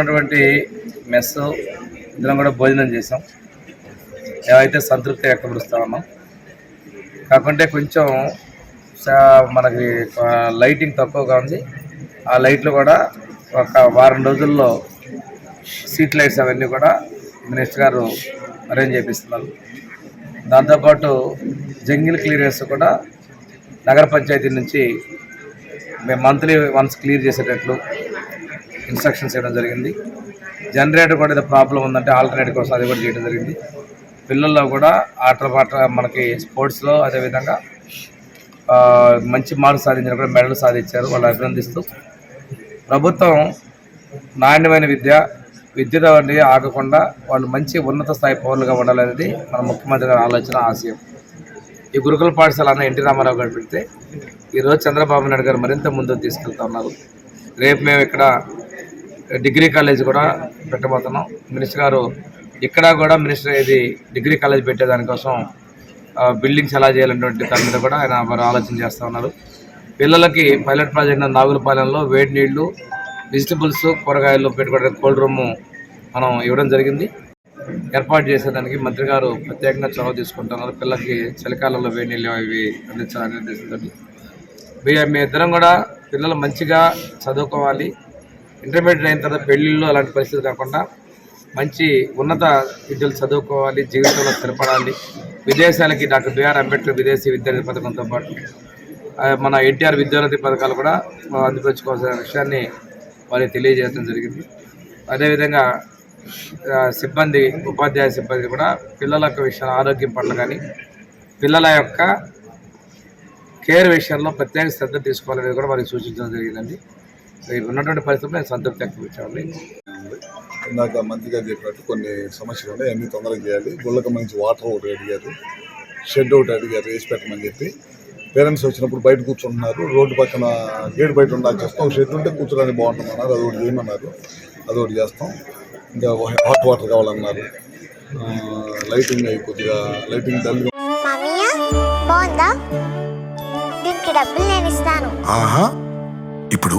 ఉన్నటువంటి మెస్ ఇందులో కూడా భోజనం చేసాం ఏవైతే సంతృప్తి వ్యక్తపరుస్తా ఉన్నాం కాకుంటే కొంచెం మనకి లైటింగ్ తక్కువగా ఉంది. ఆ లైట్లు కూడా ఒక వారం రోజుల్లో సీట్ లైట్స్ అవన్నీ కూడా మినిస్టర్ గారు అరేంజ్ చేపిస్తున్నారు. దాంతోపాటు జంగిల్ క్లియరెన్స్ కూడా నగర పంచాయతీ నుంచి మేము మంత్లీ వన్స్ క్లియర్ చేసేటట్లు ఇన్స్ట్రక్షన్స్ ఇవ్వడం జరిగింది. జనరేటర్ కూడా ఏదో ప్రాబ్లం ఉందంటే ఆల్టర్నేట్ కోసం అది కూడా చేయడం జరిగింది. పిల్లల్లో కూడా ఆటల పాట మనకి స్పోర్ట్స్లో అదేవిధంగా మంచి మార్క్స్ సాధించిన కూడా మెడల్ సాధించారు. వాళ్ళు అభినందిస్తూ ప్రభుత్వం నాణ్యమైన విద్య విద్యతో వంటి ఆగకుండా వాళ్ళు మంచి ఉన్నత స్థాయి పౌరులుగా ఉండాలనేది మన ముఖ్యమంత్రి గారి ఆలోచన ఆశయం. ఈ గురుకుల పాఠశాల అన్న ఎన్టీ రామారావు గారు పెడితే ఈరోజు చంద్రబాబు నాయుడు గారు మరింత ముందుకు తీసుకెళ్తా ఉన్నారు. రేపు మేము ఇక్కడ డిగ్రీ కాలేజ్ కూడా పెట్టబోతున్నాం. మినిస్టర్ గారు ఇక్కడ కూడా మినిస్టర్ ఇది డిగ్రీ కాలేజ్ పెట్టేదానికోసం ఆ, బిల్డింగ్స్ ఎలా చేయాలనేటువంటి దాని మీద కూడా ఆయన వారు ఆలోచన చేస్తూ ఉన్నారు. పిల్లలకి పైలట్ ప్రాజెక్ట్ నాగులపాలెంలో వేడి నీళ్ళు వెజిటబుల్స్ కూరగాయలు పెట్టుకోవడానికి కోల్డ్ రూమ్ మనం ఇవ్వడం జరిగింది. ఏర్పాటు చేసేదానికి మంత్రి గారు ప్రత్యేకంగా చొరవ తీసుకుంటున్నారు. పిల్లలకి చలికాలంలో వేడి నీళ్ళు ఇవి అందించాలని ఉద్దేశంతో మీ మీ ఇద్దరం కూడా పిల్లలు మంచిగా చదువుకోవాలి. ఇంటర్మీడియట్ అయిన తర్వాత పెళ్ళిళ్ళు అలాంటి పరిస్థితి కాకుండా మంచి ఉన్నత విద్యలు చదువుకోవాలి జీవితంలో స్థిరపడాలి. విదేశాలకి డాక్టర్ బిఆర్ అంబేద్కర్ విదేశీ విద్యార్థి పథకంతో పాటు మన ఎన్టీఆర్ విద్యార్థి పథకాలు కూడా మనం అందిపుచ్చుకోవాల్సిన విషయాన్ని వారికి తెలియజేయడం జరిగింది. అదేవిధంగా సిబ్బంది ఉపాధ్యాయ సిబ్బంది కూడా పిల్లల యొక్క విషయాలు ఆరోగ్యం పట్ల కానీ పిల్లల యొక్క కేర్ విషయంలో ప్రత్యేక శ్రద్ధ తీసుకోవాలనేది కూడా వారికి సూచించడం జరిగిందండి. ఉన్నటువంటి పరిస్థితుల్లో నేను సంతృప్తి వ్యక్తపరిచాను ఇందాక మంత్రి గారు చెప్పినట్టు కొన్ని సమస్యలు ఉన్నాయి అన్ని తొందరగా చేయాలి. గుళ్ళకి మంచి వాటర్ ఒకటి అడిగారు షెడ్ ఒకటి అడిగారు వేసి పెట్టమని చెప్పి. పేరెంట్స్ వచ్చినప్పుడు బయట కూర్చుంటున్నారు. రోడ్డు పక్కన గేట్ బయట ఉండాలి చేస్తాం ఒక షెడ్ ఉంటే కూర్చోడానికి బాగుంటుందన్నారు. అది ఒకటి చేయమన్నారు. అది ఒకటి చేస్తాం. ఇంకా హాట్ వాటర్ కావాలన్నారు. లైటింగ్ అయి కొద్దిగా లైటింగ్ బాగుందా? దీనికి డబ్బులు నేను ఇస్తాను. ఆహా ఇప్పుడు